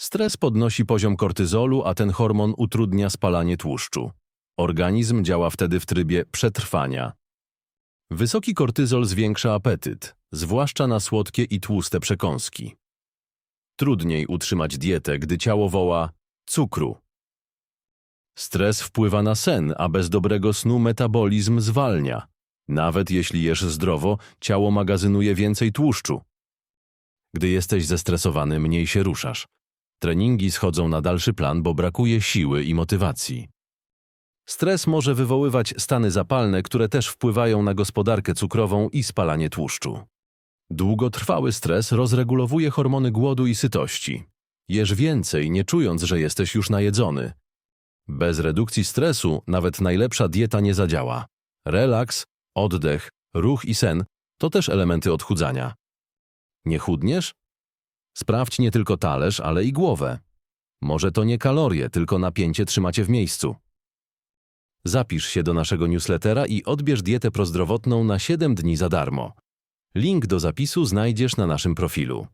Stres podnosi poziom kortyzolu, a ten hormon utrudnia spalanie tłuszczu. Organizm działa wtedy w trybie przetrwania. Wysoki kortyzol zwiększa apetyt, zwłaszcza na słodkie i tłuste przekąski. Trudniej utrzymać dietę, gdy ciało woła cukru. Stres wpływa na sen, a bez dobrego snu metabolizm zwalnia. Nawet jeśli jesz zdrowo, ciało magazynuje więcej tłuszczu. Gdy jesteś zestresowany, mniej się ruszasz. Treningi schodzą na dalszy plan, bo brakuje siły i motywacji. Stres może wywoływać stany zapalne, które też wpływają na gospodarkę cukrową i spalanie tłuszczu. Długotrwały stres rozregulowuje hormony głodu i sytości. Jesz więcej, nie czując, że jesteś już najedzony. Bez redukcji stresu nawet najlepsza dieta nie zadziała. Relaks, oddech, ruch i sen to też elementy odchudzania. Nie chudniesz? Sprawdź nie tylko talerz, ale i głowę. Może to nie kalorie, tylko napięcie trzymacie w miejscu. Zapisz się do naszego newslettera i odbierz dietę prozdrowotną na 7 dni za darmo. Link do zapisu znajdziesz na naszym profilu.